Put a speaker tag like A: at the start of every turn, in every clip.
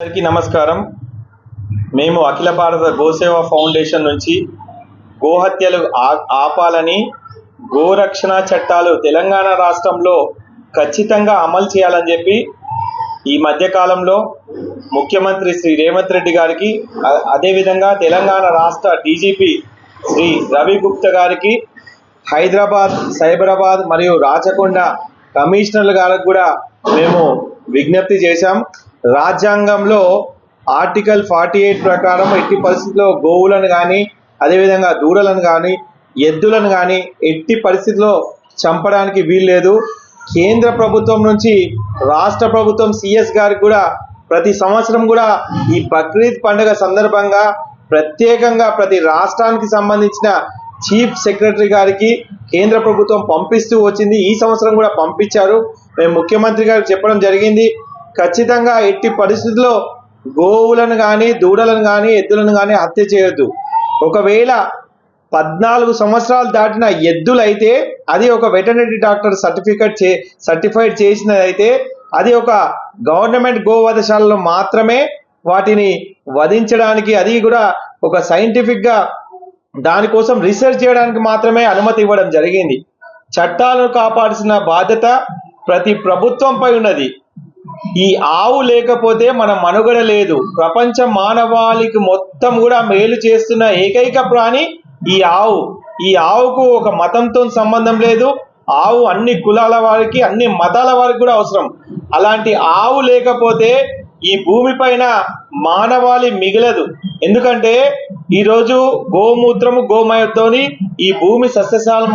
A: అందరికీ నమస్కారం. మేము అఖిల భారత గోసేవ ఫౌండేషన్ నుంచి గోహత్యలు ఆ- ఆపాలని గోరక్షణ చట్టాలు తెలంగాణ రాష్ట్రంలో ఖచ్చితంగా అమలు చేయాలని చెప్పి ఈ మధ్యకాలంలో ముఖ్యమంత్రి శ్రీ రేవంత్ రెడ్డి గారికి అదేవిధంగా తెలంగాణ రాష్ట్ర డీజీపీ శ్రీ రవి గుప్తా గారికి హైదరాబాద్ సైబరాబాద్ మరియు రాచకొండ కమిషనర్ల గారికి కూడా మేము విజ్ఞప్తి చేశాం. రాజ్యాంగంలో ఆర్టికల్ ఫార్టీ ఎయిట్ ప్రకారం ఎట్టి పరిస్థితుల్లో గోవులను కానీ అదేవిధంగా దూడలను కానీ ఎద్దులను కానీ ఎట్టి పరిస్థితుల్లో చంపడానికి వీల్లేదు. కేంద్ర ప్రభుత్వం నుంచి రాష్ట్ర ప్రభుత్వం సిఎస్ గారికి కూడా ప్రతి సంవత్సరం కూడా ఈ బక్రీద్ పండుగ సందర్భంగా ప్రత్యేకంగా ప్రతి రాష్ట్రానికి సంబంధించిన చీఫ్ సెక్రటరీ గారికి కేంద్ర ప్రభుత్వం పంపిస్తూ వచ్చింది. ఈ సంవత్సరం కూడా పంపించారు. మేము ముఖ్యమంత్రి గారికి చెప్పడం జరిగింది. ఖచ్చితంగా ఎట్టి పరిస్థితుల్లో గోవులను కానీ దూడలను కానీ ఎద్దులను కానీ హత్య చేయొద్దు. ఒకవేళ పద్నాలుగు సంవత్సరాలు దాటిన ఎద్దులైతే అది ఒక వెటర్నరీ డాక్టర్ సర్టిఫికెట్ చే సర్టిఫైడ్ చేసినదైతే అది ఒక గవర్నమెంట్ గోవధశాలలో మాత్రమే వాటిని వధించడానికి అది కూడా ఒక సైంటిఫిక్గా దానికోసం రీసెర్చ్ చేయడానికి మాత్రమే అనుమతి ఇవ్వడం జరిగింది. చట్టాలను కాపాడాల్సిన బాధ్యత ప్రతి ప్రభుత్వంపై ఉన్నది. ఈ ఆవు లేకపోతే మన మనుగడ లేదు. ప్రపంచ మానవాళికి మొత్తం కూడా మేలు చేస్తున్న ఏకైక ప్రాణి ఈ ఆవు. ఈ ఆవుకు ఒక మతంతో సంబంధం లేదు. ఆవు అన్ని కులాల వారికి అన్ని మతాల వారికి కూడా అవసరం. అలాంటి ఆవు లేకపోతే ఈ భూమి పైన మానవాళి మిగలదు. ఎందుకంటే ఈరోజు గోమూత్రము గోమయంతోని ఈ భూమి సస్యశామ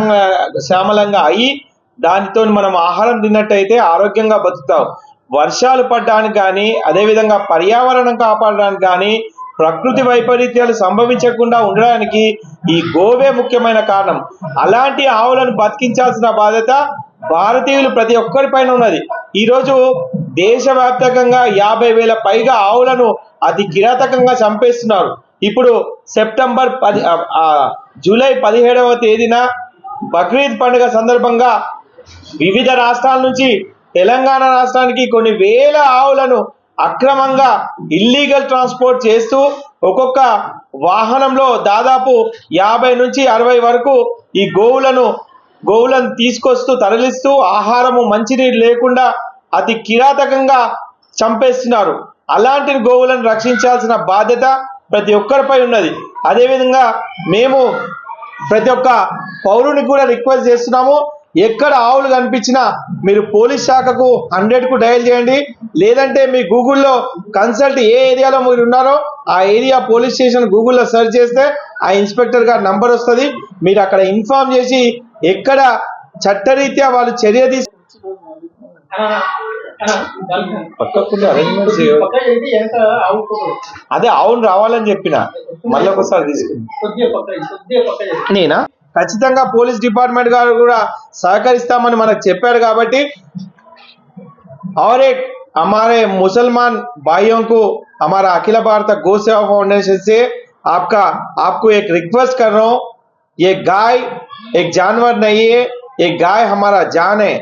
A: శ్యామలంగా అయ్యి దానితో మనం ఆహారం తిన్నట్టయితే ఆరోగ్యంగా బతుకుతాం వర్షాలు పడడానికి కానీ అదేవిధంగా పర్యావరణం కాపాడడానికి కానీ ప్రకృతి వైపరీత్యాలు సంభవించకుండా ఉండడానికి ఈ గోవే ముఖ్యమైన కారణం. అలాంటి ఆవులను బతికించాల్సిన బాధ్యత భారతీయులు ప్రతి ఒక్కరిపైన ఉన్నది. ఈరోజు దేశవ్యాప్తంగా యాభై వేల పైగా ఆవులను అతి కిరాతకంగా చంపేస్తున్నారు. ఇప్పుడు సెప్టెంబర్ పది జూలై పదిహేడవ తేదీన బక్రీద్ పండుగ సందర్భంగా వివిధ రాష్ట్రాల నుంచి తెలంగాణ రాష్ట్రానికి కొన్ని వేల ఆవులను అక్రమంగా ఇల్లీగల్ ట్రాన్స్పోర్ట్ చేస్తూ ఒక్కొక్క వాహనంలో దాదాపు యాభై నుంచి అరవై వరకు ఈ గోవులను గోవులను తీసుకొస్తూ తరలిస్తూ ఆహారము మంచినీరు లేకుండా అతి కిరాతకంగా చంపేస్తున్నారు. అలాంటి గోవులను రక్షించాల్సిన బాధ్యత ప్రతి ఒక్కరిపై ఉన్నది. అదేవిధంగా మేము ప్రతి ఒక్క పౌరుని కూడా రిక్వెస్ట్ చేస్తున్నాము ఎక్కడ ఆవులు కనిపించినా మీరు పోలీస్ శాఖకు హండ్రెడ్కు డయల్ చేయండి. లేదంటే మీ గూగుల్లో కన్సల్ట్ ఏ ఏరియాలో మీరు ఉన్నారో ఆ ఏరియా పోలీస్ స్టేషన్ గూగుల్లో సెర్చ్ చేస్తే ఆ ఇన్స్పెక్టర్ గారి నంబర్ వస్తుంది. మీరు అక్కడ ఇన్ఫార్మ్ చేసి ఎక్కడ చట్టరీత్యా వాళ్ళు చర్య తీసు పక్కకుండా అదే అవును రావాలని చెప్పిన. మళ్ళీ ఒకసారి తీసుకుని. నేనా? ఖచ్చితంగా పోలీస్ డిపార్ట్మెంట్ గారు కూడా సహకరిస్తామని మనకు చెప్పారు కాబట్టి और एक हमारे मुसलमान भाइयों को हमारा अखिल भारत गौ सेवा फाउंडेशन से आपका आपको एक रिक्वेस्ट कर रहा हूं ये गाय एक जानवर नहीं है ये गाय हमारा जान है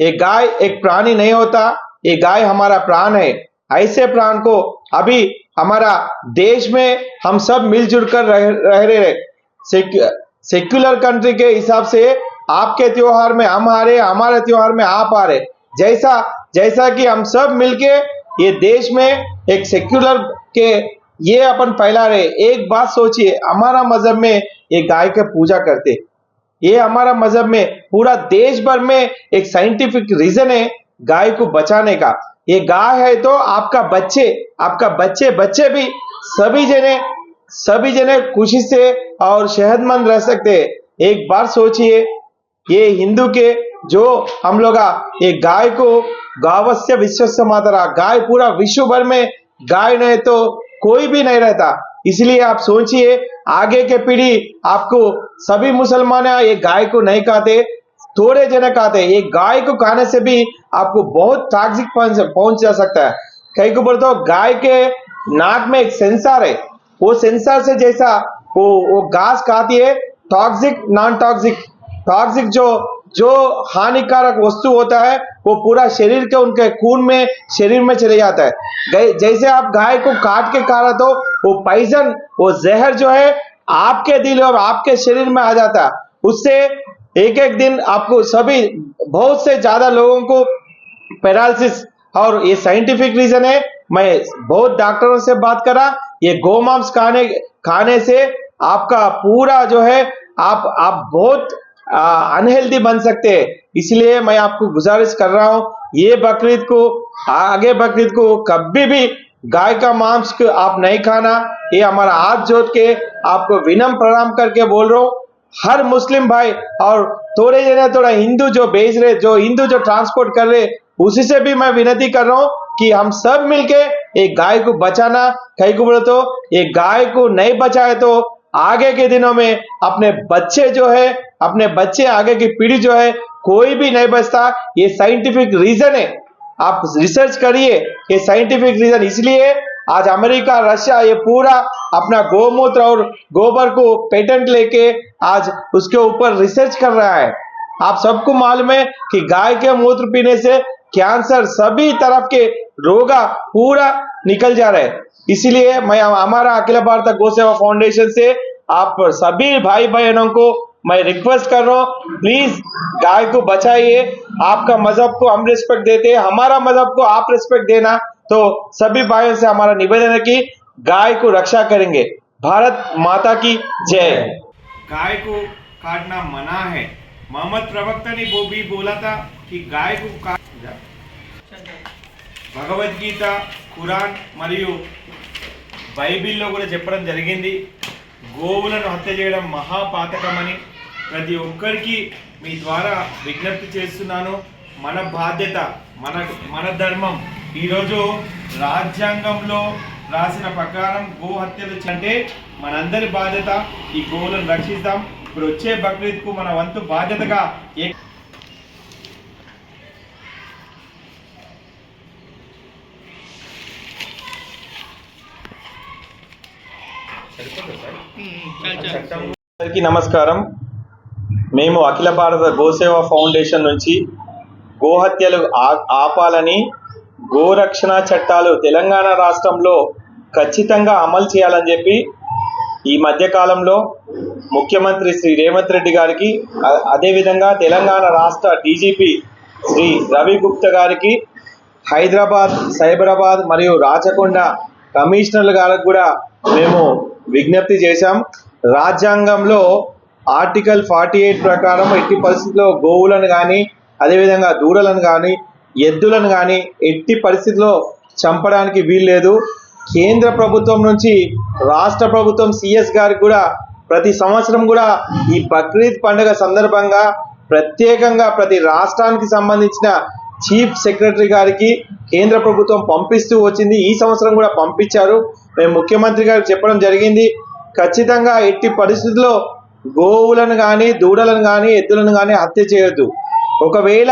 A: ये गाय एक प्राणी नहीं होता ये गाय हमारा प्राण है ऐसे प्राण को अभी हमारा देश में हम सब मिलजुल कर रह, रह रहे सेक्यु- सेक्युलर कंट्री के हिसाब से आपके त्योहार में हम आ रहे हमारे त्योहार में आप आ रहे जैसा जैसा कि हम सब मिलके ये देश में एक सेक्युलर के ये अपन फैला रहे, एक बात सोचिए, हमारा मज़हब में ये गाय के पूजा करते। ये हमारा मज़हब में पूरा देश भर में एक साइंटिफिक रीजन है गाय को बचाने का। ये गाय है तो आपका बच्चे आपका बच्चे बच्चे भी सभी जने सभी जने खुशी से और सेहतमंद रह सकते। एक बार सोचिए, ये हिंदू के, जो हम लोग ये गाय को गावस्य विश्वस्य मातरा गाय पूरा विश्व भर में गाय नहीं तो कोई भी नहीं रहता। इसलिए आप सोचिए, आगे के पीढ़ी आपको सभी मुसलमान ये गाय को नहीं खाते, थोड़े जने खाते। ये गाय को खाने से भी आपको बहुत टॉक्सिक पहुँच जा सकता है। कहीं को बोलते हो, गाय के नाक में एक सेंसर है। वो सेंसर से जैसा वो वो घास खाती है टॉक्सिक नॉन टॉक्सिक टॉक्सिक जो जो हानिकारक वस्तु होता है, वो पूरा शरीर के, उनके खून में, शरीर में चले जाता है। जैसे आप गाय को काट के खा रहे तो वो पॉइजन वो जहर जो है, आपके दिल और आपके शरीर में आ जाता है। उससे एक एक दिन आपको सभी, बहुत से ज़्यादा लोगों को पैरालिसिस और ये साइंटिफिक रीजन है मैं बहुत डॉक्टरों से बात करा, ये गोमांस खाने खाने से आपका पूरा जो है, आप आप बहुत अनहेल्दी बन सकते हैं। इसलिए मैं आपको गुजारिश कर रहा हूँ, ये बकरीद को, आगे बकरीद को कभी भी गाय का मांस आप नहीं खाना। ये हमारा हाथ जोत के आपको विनम प्रणाम करके बोल रहा हूँ। हर मुस्लिम भाई और थोड़े जने थोड़ा हिंदू जो बेच रहे, जो हिंदू जो ट्रांसपोर्ट कर रहे, उसी से भी मैं विनती कर रहा हूँ कि हम सब मिलके एक गाय को बचाना। कहीं को बोले तो एक गाय को नहीं बचाए तो आगे के दिनों में अपने बच्चे जो है, अपने बच्चे आगे की पीढ़ी जो है, कोई भी नहीं बचता। ये साइंटिफिक रीजन है। आप रिसर्च करिए, ये साइंटिफिक रीजन इसलिए आज अमेरिका, रशिया, ये पूरा अपना गोमूत्र और गोबर को पेटेंट लेके आज उसके ऊपर रिसर्च कर रहा है। आप सबको मालूम है कि गाय के मूत्र पीने से कैंसर सभी तरफ़ के रोगा पूरा निकल जा रहा है। इसीलिए मैं, हमारा अखिल भारत गौ सेवा फाउंडेशन से आप सभी भाई बहनों को मैं रिक्वेस्ट कर रहा हूँ प्लीज़ गाय को बचाइए। आपका मज़हब को हम रिस्पेक्ट देते हैं, हमारा मज़हब को आप रिस्पेक्ट देना। तो सभी भाइयों से हमारा निवेदन है कि गाय को रक्षा करेंगे। भारत माता की जय।
B: गाय को काटना मना है। मोहम्मद प्रवक्ता ने वो भी बोला था कि गाय को काट భగవద్గీత ఖురాన్ మరియు బైబిల్లో కూడా చెప్పడం జరిగింది. గోవులను హత్య చేయడం మహాపాతకమని ప్రతి ఒక్కరికి మీ ద్వారా విజ్ఞప్తి చేస్తున్నాను. మన బాధ్యత మన మన ధర్మం. ఈరోజు రాజ్యాంగంలో రాసిన ప్రకారం గో హత్యలు అంటే మనందరి బాధ్యత ఈ గోవులను రక్షిస్తాం. ఇప్పుడు వచ్చే బక్రీద్కు మన వంతు బాధ్యతగా
A: అందరికీ నమస్కారం. మేము అఖిల భారత గోసేవ ఫౌండేషన్ నుంచి గోహత్యలు ఆ- ఆపాలని గోరక్షణ చట్టాలు తెలంగాణ రాష్ట్రంలో ఖచ్చితంగా అమలు చేయాలని చెప్పి ఈ మధ్యకాలంలో ముఖ్యమంత్రి శ్రీ రేవంత్ రెడ్డి గారికి అదేవిధంగా తెలంగాణ రాష్ట్ర డీజీపీ శ్రీ రవి గుప్తా గారికి హైదరాబాద్ సైబరాబాద్ మరియు రాచకొండ కమిషనర్ల గారికి కూడా మేము విజ్ఞప్తి చేశాం. రాజ్యాంగంలో ఆర్టికల్ ఫార్టీ ఎయిట్ ప్రకారం ఎట్టి పరిస్థితుల్లో గోవులను కానీ అదేవిధంగా దూడలను కానీ ఎద్దులను కానీ ఎట్టి పరిస్థితుల్లో చంపడానికి వీల్లేదు. కేంద్ర ప్రభుత్వం నుంచి రాష్ట్ర ప్రభుత్వం సిఎస్ గారికి కూడా ప్రతి సంవత్సరం కూడా ఈ బక్రీద్ పండుగ సందర్భంగా ప్రత్యేకంగా ప్రతి రాష్ట్రానికి సంబంధించిన చీఫ్ సెక్రటరీ గారికి కేంద్ర ప్రభుత్వం పంపిస్తూ వచ్చింది. ఈ సంవత్సరం కూడా పంపించారు. మేము ముఖ్యమంత్రి గారికి చెప్పడం జరిగింది. ఖచ్చితంగా ఎట్టి పరిస్థితుల్లో గోవులను కానీ దూడలను కానీ ఎద్దులను కానీ హత్య చేయొద్దు. ఒకవేళ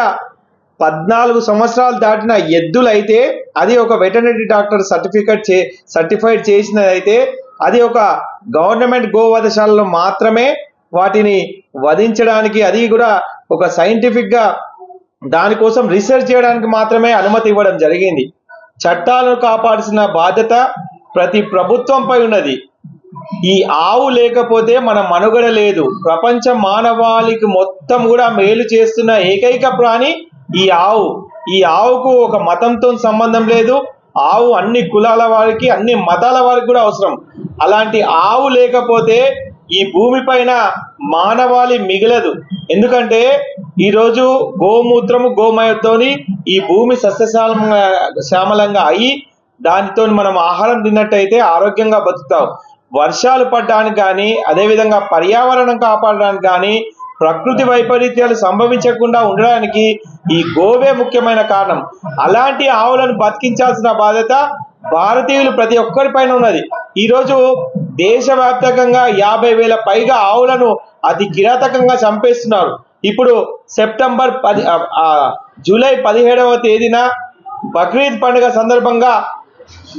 A: పద్నాలుగు సంవత్సరాలు దాటిన ఎద్దులైతే అది ఒక వెటర్నరీ డాక్టర్ సర్టిఫికెట్ చే సర్టిఫైడ్ చేసినదైతే అది ఒక గవర్నమెంట్ గోవధశాలలో మాత్రమే వాటిని వధించడానికి అది కూడా ఒక సైంటిఫిక్గా దానికోసం రీసెర్చ్ చేయడానికి మాత్రమే అనుమతి ఇవ్వడం జరిగింది. చట్టాలను కాపాడాల్సిన బాధ్యత ప్రతి ప్రభుత్వంపై ఉన్నది. ఈ ఆవు లేకపోతే మన మనుగడ లేదు. ప్రపంచ మానవాళికి మొత్తం కూడా మేలు చేస్తున్న ఏకైక ప్రాణి ఈ ఆవు. ఈ ఆవుకు ఒక మతంతో సంబంధం లేదు. ఆవు అన్ని కులాల వారికి అన్ని మతాల వారికి కూడా అవసరం. అలాంటి ఆవు లేకపోతే ఈ భూమి పైన మానవాళి మిగలదు. ఎందుకంటే ఈరోజు గోమూత్రము గోమయంతోని ఈ భూమి సస్యశామ శ్యామలంగా అయ్యి దానితో మనం ఆహారం తిన్నట్టయితే ఆరోగ్యంగా బతుకుతాం. వర్షాలు పడడానికి కానీ అదేవిధంగా పర్యావరణం కాపాడడానికి కానీ ప్రకృతి వైపరీత్యాలు సంభవించకుండా ఉండడానికి ఈ గోవే ముఖ్యమైన కారణం. అలాంటి ఆవులను బతికించాల్సిన బాధ్యత భారతీయులు ప్రతి ఒక్కరిపైన ఉన్నది. ఈరోజు దేశవ్యాప్తంగా యాభై వేల పైగా ఆవులను అతి కిరాతకంగా చంపేస్తున్నారు. ఇప్పుడు సెప్టెంబర్ పది జూలై పదిహేడవ తేదీన బక్రీద్ పండుగ సందర్భంగా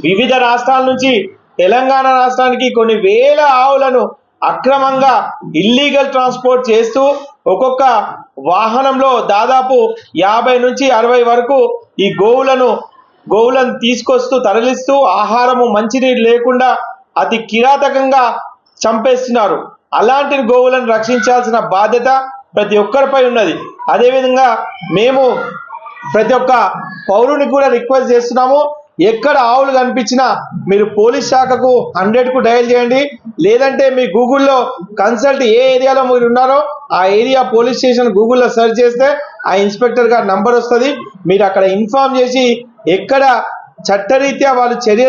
A: వివిధ రాష్ట్రాల నుంచి తెలంగాణ రాష్ట్రానికి కొన్ని వేల ఆవులను అక్రమంగా ఇల్లీగల్ ట్రాన్స్పోర్ట్ చేస్తూ ఒక్కొక్క వాహనంలో దాదాపు యాభై నుంచి అరవై వరకు ఈ గోవులను గోవులను తీసుకొస్తూ తరలిస్తూ ఆహారము మంచినీరు లేకుండా అతి కిరాతకంగా చంపేస్తున్నారు. అలాంటి గోవులను రక్షించాల్సిన బాధ్యత ప్రతి ఒక్కరిపై ఉన్నది. అదేవిధంగా మేము ప్రతి ఒక్క పౌరుని కూడా రిక్వెస్ట్ చేస్తున్నాము ఎక్కడ ఆవులు కనిపించినా మీరు పోలీస్ శాఖకు హండ్రెడ్కు డయల్ చేయండి. లేదంటే మీ గూగుల్లో కన్సల్ట్ ఏ ఏరియాలో మీరు ఉన్నారో ఆ ఏరియా పోలీస్ స్టేషన్ గూగుల్లో సెర్చ్ చేస్తే ఆ ఇన్స్పెక్టర్ గారి నంబర్ వస్తుంది. మీరు అక్కడ ఇన్ఫార్మ్ చేసి ఎక్కడ చట్టరీత్యా వాళ్ళు చర్య